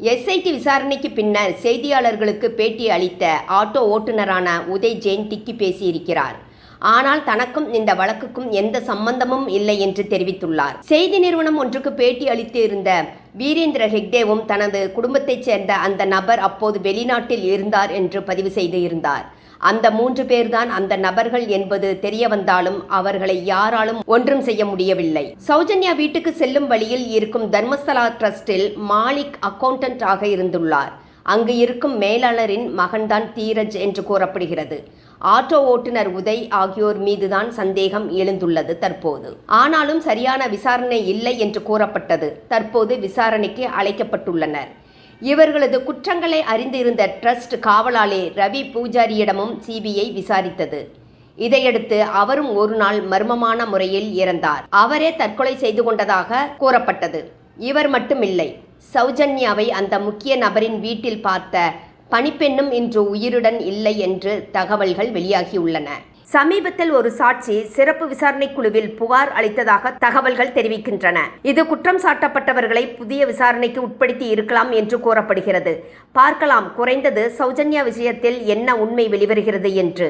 SID விசாரணைக்கு பின்னர் செய்தியாளர்களுக்கு பேட்டி அளித்த ஆட்டோ ஓட்டுநரான உதய் ஜெயின் திக்கி பேசியிருக்கிறார். ஆனால் தனக்கும் இந்த வழக்குக்கும் எந்த சம்பந்தமும் இல்லை என்று தெரிவித்துள்ளார். செய்தி நிறுவனம் ஒன்றுக்கு பேட்டி அளித்து இருந்த வீரேந்திர ஹெக்டேவும் தனது குடும்பத்தைச் சேர்ந்த அந்த நபர் அப்போது வெளிநாட்டில் இருந்தார் என்று பதிவு செய்து இருந்தார். அந்த மூன்று பேர்தான் அந்த நபர்கள் என்பது தெரிய வந்தாலும் அவர்களை யாராலும் ஒன்றும் செய்ய முடியவில்லை. சௌஜன்யா வீட்டுக்கு செல்லும் வழியில் இருக்கும் தர்மஸ்தலா ட்ரஸ்டில் மாலிக் அக்கவுண்டன்ட் ஆக இருந்துள்ளார். அங்கு இருக்கும் மேலாளரின் மகன்தான் தீரஜ் என்று கூறப்படுகிறது. ஆட்டோ ஓட்டுநர் உதய் ஆகியோர் மீதுதான் சந்தேகம் எழுந்துள்ளது தற்போது. ஆனாலும் சரியான விசாரணை இல்லை என்று கூறப்பட்டது. தற்போது விசாரணைக்கு அழைக்கப்பட்டுள்ளனர். இவர்களது குற்றங்களை அறிந்திருந்த ட்ரஸ்ட் காவலாளி ரவி பூஜாரியிடமும் சிபிஐ விசாரித்தது. இதையடுத்து அவரும் ஒரு நாள் மர்மமான முறையில் இறந்தார். அவரே தற்கொலை செய்து கொண்டதாக கூறப்பட்டது. இவர் மட்டுமில்லை சௌஜன்யாவை அந்த முக்கிய நபரின் வீட்டில் பார்த்த பணிப்பெண்ணும் இன்று உயிருடன் இல்லை என்று தகவல்கள் வெளியாகியுள்ளன. சமீபத்தில் ஒரு சாட்சி சிறப்பு விசாரணை குழுவில் புகார் அளித்ததாக தகவல்கள் தெரிவிக்கின்றன. இது குற்றம் சாட்டப்பட்டவர்களை புதிய விசாரணைக்கு உட்படுத்தி இருக்கலாம் என்று கூறப்படுகிறது. பார்க்கலாம் குறைந்தது சௌஜன்யா விஷயத்தில் என்ன உண்மை வெளிவருகிறது என்று.